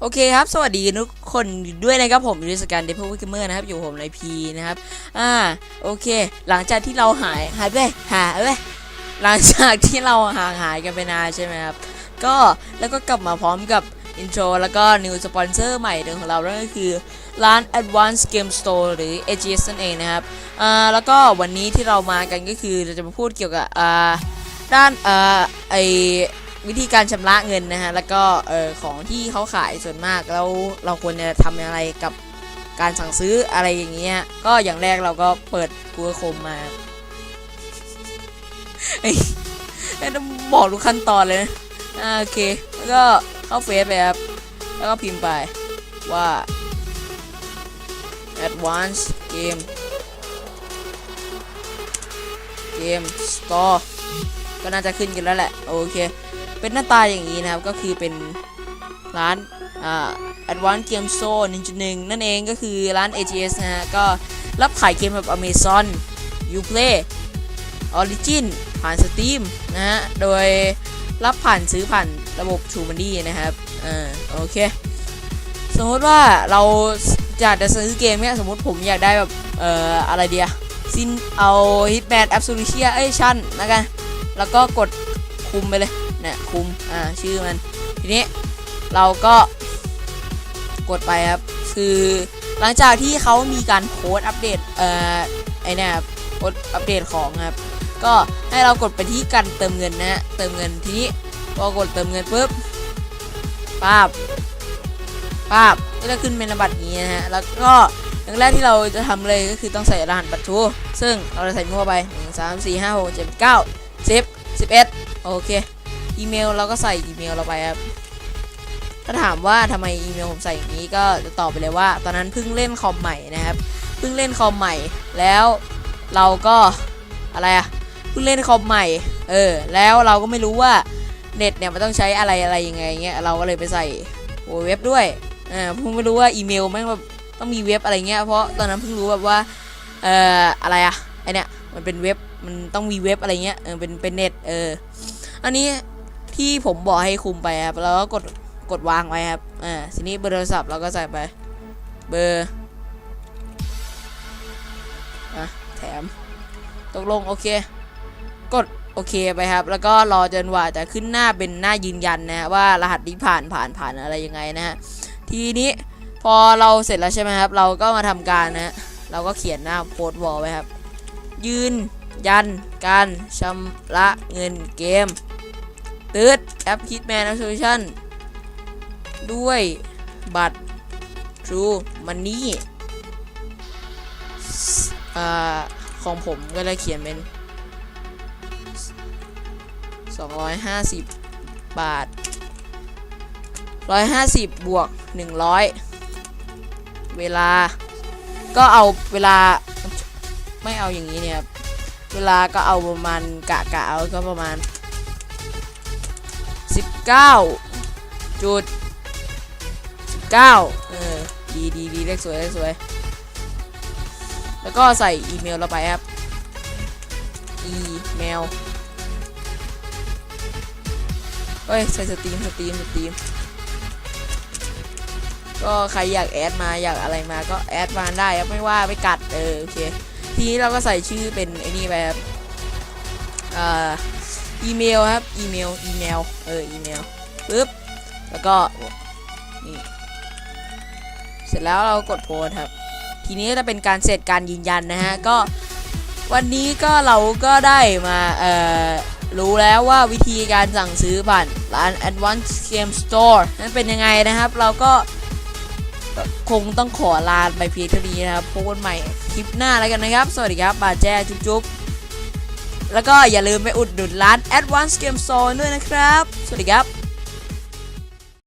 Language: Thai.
โอเคครับ สวัสดีทุกคนด้วยนะครับผมอยู่ในสการเดฟเวอร์เกมเมอร์นะครับ อยู่ผมในพีนะครับ อ่า โอเค หลังจากที่เราหายหายไปหายไปหลังจากที่เราห่างหายกันไปนานใช่ไหมครับ ก็แล้วก็กลับมาพร้อมกับอินโทรแล้วก็นิวสปอนเซอร์ใหม่เดิมของเรานั่นก็คือร้าน Advanced Game Store หรือ AGS นั่นเองนะครับ อ่า แล้วก็วันนี้ที่เรามากันก็คือเราจะมาพูดเกี่ยวกับ อ่า ด้าน อ่อไอ วิธีการชำระเงินนะฮะแล้วก็เออของที่เขาขายส่วนมากแล้วเราควรจะทำอะไรกับการสั่งซื้ออะไรอย่างเงี้ยก็อย่างแรกเราก็เปิด Google Chrome มาเฮ้ยไม่ต้องบอกทุกขั้นตอนเลยนะอ่าโอเคแล้วก็เข้าเฟซไปครับแล้วก็พิมพ์ไปว่า advanced game game store ก็น่าจะขึ้นกันแล้วแหละ โอเค เป็นหน้าตาอย่างนี้นะครับ ก็คือเป็นร้านอ่า Advanced Game Store 1.1 นั่นเองก็คือร้าน AGS นะฮะ ก็รับขายเกมแบบ Amazon Uplay Origin ผ่าน Steam นะฮะ โดยรับผ่านซื้อผ่านระบบ True Money นะครับอ่าโอเค สมมติว่าเราอยากจะซื้อเกมเนี่ยสมมติผมอยากได้แบบ เอ่อ อะไรเดียซินเอา Hitman Absolution เอ้ย ชั่นแล้วกัน แล้วก็กดคุมไปเลย เนี่ยคุมอ่าชื่อมันทีนี้เราก็กดไปครับคือหลังจากที่เขามีการโพส์อัปเดตเอ่อไอเนี่ยโพส์อัปเดตของครับ ก็ให้เรากดไปที่การเติมเงินนะฮะเติมเงินทีนี้พอกดเติมเงินปุ๊บป้าบป้าบก็จะขึ้นเป็นบัตรนี้นะฮะแล้วก็อย่างแรกที่เราจะทำเลยก็คือต้องใส่รหัสบัตรทูซึ่งเราจะใส่มั่วไป1 3 4 5 6 7 9 10 11โอเค อีเมลเราก็ใส่อีเมลเราไปครับถ้าถามว่าทำไมอีเมลผมใส่อย่างนี้ก็จะตอบไปเลยว่า ตอนนั้นเพิ่งเล่นคอมใหม่นะครับเพิ่งเล่นคอมใหม่ แล้วเราก็อะไรอะเพิ่งเล่นคอมใหม่ เออ แล้วเราก็ไม่รู้ว่าเน็ตเนี่ยมันต้องใช้อะไรอะไรยังไงเงี้ยเราก็เลยไปใส่เว็บด้วยเออเพิ่งไม่รู้ว่าอีเมลแม่งแบบต้องมีเว็บอะไรเงี้ยเพราะตอนนั้นเพิ่งรู้แบบว่าเอ่ออะไรอะไอเนี่ยมันเป็นเว็บมันต้องมีเว็บอะไรเงี้ยเออเป็นเป็นเน็ตเอออันนี้ ที่ผมบอกให้คุมไปครับแล้วก็กดกดวางไว้ครับอ่าทีนี้เบอร์โทรศัพท์เราก็ใส่ไป เบอร์อะแถมตกลงโอเค กดโอเคไปครับ แล้วก็รอจนกว่าจะขึ้นหน้าเป็นหน้ายืนยันนะว่ารหัสนี้ผ่านผ่านผ่านอะไรยังไงนะฮะทีนี้พอเราเสร็จแล้วใช่ไหมครับ เราก็มาทำการนะฮะเราก็เขียนหน้าโพสต์วอลไว้ครับ ยืนยันการชำระเงินเกม ตืดแอป Hitman Absolution ด้วยบัตร True Money อ่ของผมก็เลยเขียนเป็น 250 บาท 150 บวก 100 เวลา ก็เอาเวลาไม่เอาอย่างนี้เนี่ยเวลาก็เอาประมาณกะกะเอาก็ประมาณ 19จุด19เออดีดีดีเลขสวยเลขสวย แล้วก็ใส่อีเมลเราไปครับ อีเมลเฮ้ย ใส่สตรีมสตรีมสตรีมก็ใครอยากแอดมาอยากอะไรมาก็แอดมาได้ครับไม่ว่าไม่กัดเออโอเคทีนี้เราก็ใส่ชื่อเป็นไอ้นี่ไปครับอ่า อีเมลครับ อีเมล อีเมล เออ อีเมลปึ๊บ แล้วก็ นี่ เสร็จแล้วเรากดโพสครับ ทีนี้จะเป็นการเสร็จการยืนยันนะฮะ ก็วันนี้ก็เราก็ได้มาเอ่อรู้แล้วว่าวิธีการสั่งซื้อผ่านร้าน Advanced Game Store นั้นเป็นยังไงนะครับ เราก็คงต้องขอลาไปเพียงเท่านี้นะครับพบกันใหม่คลิปหน้าแล้วกันนะครับ สวัสดีครับบาแจ้จุ๊บ แล้วก็อย่าลืมไปอุดหนุนร้าน Advanced Game Store ด้วยนะครับ สวัสดีครับ